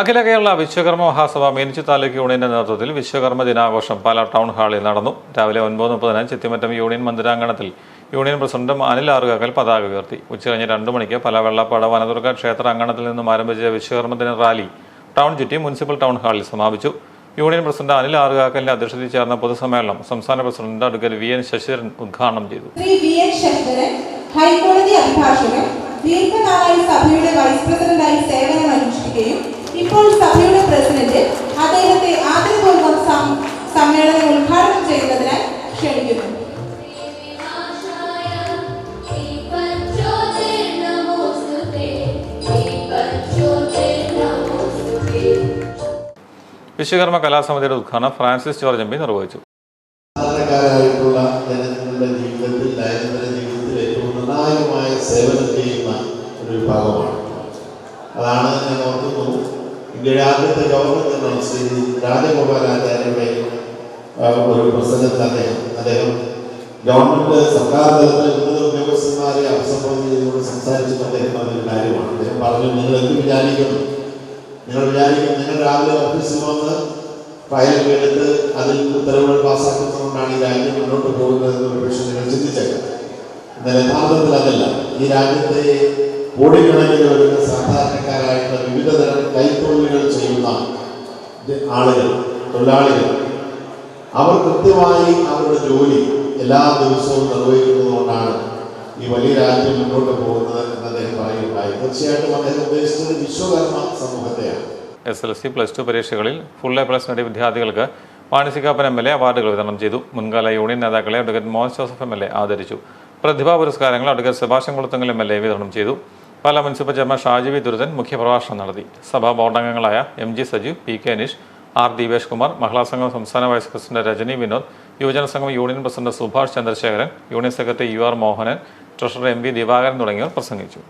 അഖില കേരള വിശ്വകർമ്മ മഹാസഭ മീനച്ചി താലൂക്ക് യൂണിയന്റെ നേതൃത്വത്തിൽ വിശ്വകർമ്മ ദിനാഘോഷം പാലാ ടൗൺ ഹാളിൽ നടന്നു. രാവിലെ ഒൻപത് മുപ്പതിന് ചിത്തിമറ്റം യൂണിയൻ മന്ദിരാങ്കണത്തിൽ യൂണിയൻ പ്രസിഡന്റ് അനിൽ ആറുകാക്കൽ പതാക ഉയർത്തി. ഉച്ചകഴിഞ്ഞ് രണ്ടു മണിക്ക് പല വെള്ളപ്പാട് വനദുർഗ ക്ഷേത്ര അങ്കണത്തിൽ നിന്നും ആരംഭിച്ച വിശ്വകർമ്മ ദിന റാലി ടൗൺ ചുറ്റി മുനിസിപ്പൽ ടൗൺ ഹാളിൽ സമാപിച്ചു. യൂണിയൻ പ്രസിഡന്റ് അനിൽ ആറുകാക്കലിന്റെ അധ്യക്ഷതയിൽ ചേർന്ന പൊതുസമ്മേളനം സംസ്ഥാന president advocate V N Sasidharan ഉദ്ഘാടനം ചെയ്തു. ഹൈക്കോടതി അഭിഭാഷകൻ ദീർഘനാളായി സഭയുടെ വൈസ് പ്രസിഡന്റായി സേവനം അനുഷ്ഠിക്കുകയും ഇപ്പോൾ സഭയുടെ പ്രസിഡന്റ് അദ്ദേഹത്തെ ആദരപൂർവം സമ്മേളനം ഉദ്ഘാടനം ചെയ്യുന്നതിനായി ക്ഷണിക്കുന്നു. വിശ്വകർമ്മ കലാസമിതിയുടെ ഉദ്ഘാടനം ഫ്രാൻസിസ് ജോർജ് എം പി നിർവഹിച്ചു. സാധാരണക്കാരായിട്ടുള്ള ജനങ്ങളുടെ ജീവിതത്തിൽ ദൈനംദിന ജീവിതത്തിൽ ഏറ്റവും നിർണായകമായ സേവനം ചെയ്യുന്ന ഒരു വിഭാഗമാണ്. അതാണ് ഞാൻ ഓർക്കുന്നു. ഇന്ത്യയുടെ ആദ്യത്തെ ഗവർണർ ജനറൽ ശ്രീ രാജഗോപാലാചാര്യയുടെ ഒരു പ്രസംഗത്തിൽ അദ്ദേഹം അദ്ദേഹം ഗവൺമെന്റ് സർക്കാർ തലത്തിലെ ഉന്നത ഉദ്യോഗസ്ഥന്മാരെ അഭിസംബോധന ചെയ്തുകൊണ്ട് സംസാരിച്ചത് അദ്ദേഹം പറഞ്ഞൊരു കാര്യമാണ്. അദ്ദേഹം പറഞ്ഞു നിങ്ങൾ എന്ത് വിചാരിക്കുന്നു? നിങ്ങൾ വിചാരിക്കും നിങ്ങൾ രാവിലെ ഓഫീസിൽ വന്ന് ഫയൽ എടുത്ത് അതിൽ ഉത്തരവുകൾ പാസ്സാക്കുന്നതുകൊണ്ടാണ് ഈ രാജ്യം മുന്നോട്ട് പോകുന്നത് ഒരു പക്ഷെ നിങ്ങൾ ചിന്തിച്ചേക്കാം. എന്നാൽ യഥാർത്ഥത്തിൽ അതല്ല. ഈ രാജ്യത്തെ കോടിക്കണക്കിന് വരുന്ന സാധാരണക്കാരായിട്ടുള്ള വിവിധ തരം കൈത്തൊഴിലുകൾ ചെയ്യുന്ന ജ- ആളുകൾ തൊഴിലാളികൾ. അവർ കൃത്യമായി അവരുടെ ജോലി എല്ലാ ദിവസവും നിർവഹിക്കുന്നതുകൊണ്ടാണ് ഈ വലിയ രാജ്യം മുന്നോട്ട് പോകുന്നത് എന്ന് അദ്ദേഹം പറയുകയുണ്ടായി. തീർച്ചയായിട്ടും അദ്ദേഹം ഉദ്ദേശിച്ചത് Vishwakarma സമൂഹത്തെയാണ്. S L C plus two പരീക്ഷകളിൽ ഫുൾ എ പ്ലസ് നേടിയ വിദ്യാർത്ഥികൾക്ക് മാനസികാപ്പൻ എം എൽ എ അവാർഡുകൾ വിതരണം ചെയ്തു. മുൻകാല യൂണിയൻ നേതാക്കളെ advocate Mohan Joseph M L A ആദരിച്ചു. പ്രതിഭാ പുരസ്കാരങ്ങൾ advocate Subhashan Kulathangal M L A വിതരണം ചെയ്തു. പാലാ മുനിസിപ്പൽ ചെയർമാൻ ഷാജിവി ദുരിതൻ മുഖ്യപ്രഭാഷണം നടത്തി. സഭാ ബോർഡംഗങ്ങളായ M G Sajeev P K Aneesh R Deepesh Kumar മഹിളാ സംഘം സംസ്ഥാന വൈസ് പ്രസിഡന്റ് രജനി വിനോദ് യുവജന സംഘം union president Subhash Chandrasekharan union secretary U R Mohanan treasurer M V Divakaran തുടങ്ങിയവർ പ്രസംഗിച്ചു.